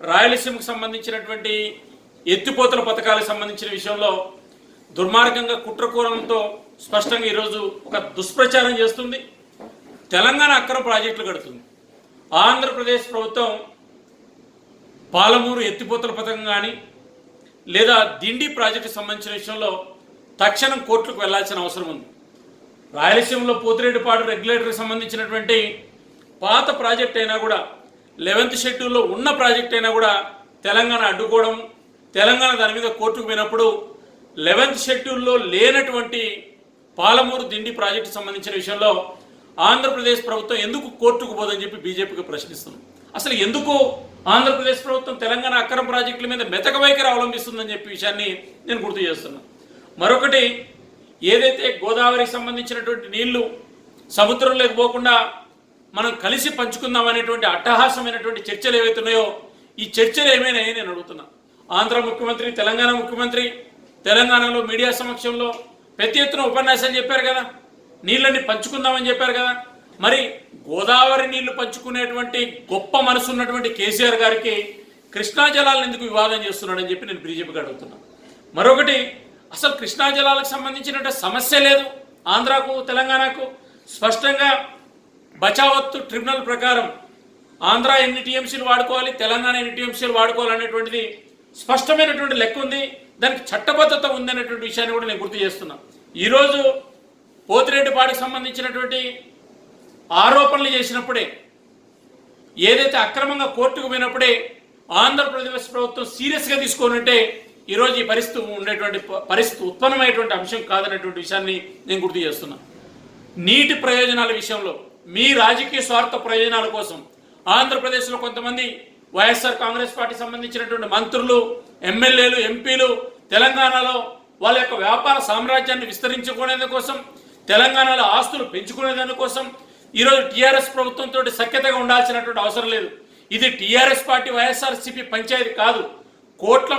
రాయలసీమకు సంబంధించినటువంటి ఎత్తిపోతల పథకాలకు సంబంధించిన విషయంలో దుర్మార్గంగా కుట్రకూరంతో స్పష్టంగా ఈరోజు ఒక దుష్ప్రచారం చేస్తుంది. తెలంగాణ అక్రమ ప్రాజెక్టులు కడుతుంది. ఆంధ్రప్రదేశ్ ప్రభుత్వం పాలమూరు ఎత్తిపోతల పథకం కానీ లేదా దిండి ప్రాజెక్టు సంబంధించిన విషయంలో తక్షణం కోర్టులకు వెళ్ళాల్సిన అవసరం ఉంది. రాయలసీమలో పోతిరెడ్డిపాడు రెగ్యులేటర్కి సంబంధించినటువంటి పాత ప్రాజెక్ట్ అయినా కూడా లెవెన్త్ షెడ్యూల్లో ఉన్న ప్రాజెక్ట్ అయినా కూడా తెలంగాణ అడ్డుకోవడం తెలంగాణ దాని మీద కోర్టుకు పోయినప్పుడు లెవెన్త్ షెడ్యూల్లో లేనటువంటి పాలమూరు దిండి ప్రాజెక్టు సంబంధించిన విషయంలో ఆంధ్రప్రదేశ్ ప్రభుత్వం ఎందుకు కోర్టుకు పోదని చెప్పి బీజేపీకి ప్రశ్నిస్తుంది అసలు ఎందుకు ఆంధ్రప్రదేశ్ ప్రభుత్వం తెలంగాణ అక్రమ ప్రాజెక్టుల మీద మెతక వైఖరి అవలంబిస్తుందని చెప్పి విషయాన్ని నేను గుర్తు చేస్తున్నా. మరొకటి ఏదైతే గోదావరికి సంబంధించినటువంటి నీళ్ళు సముద్రంలోకి పోకుండా మనం కలిసి పంచుకుందాం అనేటువంటి అట్టహాసమైనటువంటి చర్చలు ఏవైతున్నాయో ఈ చర్చలు ఏమైనాయని నేను అడుగుతున్నా. ఆంధ్ర ముఖ్యమంత్రి తెలంగాణ ముఖ్యమంత్రి తెలంగాణలో మీడియా సమక్షంలో పెద్ద ఎత్తున ఉపన్యాసాలు చెప్పారు కదా. నీళ్ళని పంచుకుందామని చెప్పారు కదా. మరి గోదావరి నీళ్ళు పంచుకునేటువంటి గొప్ప మనసు ఉన్నటువంటి కేసీఆర్ గారికి కృష్ణా జలాలను ఎందుకు వివాదం చేస్తున్నాడని చెప్పి నేను బీజేపీకి అడుగుతున్నా. మరొకటి అసలు కృష్ణా జలాలకు సంబంధించినటువంటి సమస్య లేదు. ఆంధ్రాకు తెలంగాణకు స్పష్టంగా బచావత్తు ట్రిబ్యునల్ ప్రకారం ఆంధ్ర ఎన్ని టీఎంసీలు వాడుకోవాలి తెలంగాణ ఎన్ని టీఎంసీలు వాడుకోవాలి అనేటువంటిది స్పష్టమైనటువంటి లెక్క ఉంది. దానికి చట్టబద్ధత ఉంది అనేటువంటి విషయాన్ని కూడా నేను గుర్తు చేస్తున్నా. ఈరోజు పోతిరెడ్డిపాడికి సంబంధించినటువంటి ఆరోపణలు చేసినప్పుడే ఏదైతే అక్రమంగా కోర్టుకు పోయినప్పుడే ఆంధ్రప్రదేశ్ ప్రభుత్వం సీరియస్గా తీసుకోనంటే ఈరోజు ఈ పరిస్థితి ఉండేటువంటి పరిస్థితి ఉత్పన్నమైనటువంటి అంశం కాదనేటువంటి విషయాన్ని నేను గుర్తు చేస్తున్నా. నీటి ప్రయోజనాల విషయంలో మీ రాజకీయ స్వార్థ ప్రయోజనాల కోసం ఆంధ్రప్రదేశ్లో కొంతమంది వైఎస్ఆర్ కాంగ్రెస్ పార్టీ సంబంధించినటువంటి మంత్రులు ఎమ్మెల్యేలు ఎంపీలు తెలంగాణలో వాళ్ళ యొక్క వ్యాపార సామ్రాజ్యాన్ని విస్తరించుకునేందు కోసం తెలంగాణలో ఆస్తులు పెంచుకునేదాని కోసం ఈరోజు టీఆర్ఎస్ ప్రభుత్వంతో సఖ్యతగా ఉండాల్సినటువంటి అవసరం లేదు. ఇది టీఆర్ఎస్ పార్టీ వైఎస్ఆర్సీపీ పంచాయతీ కాదు. కోట్ల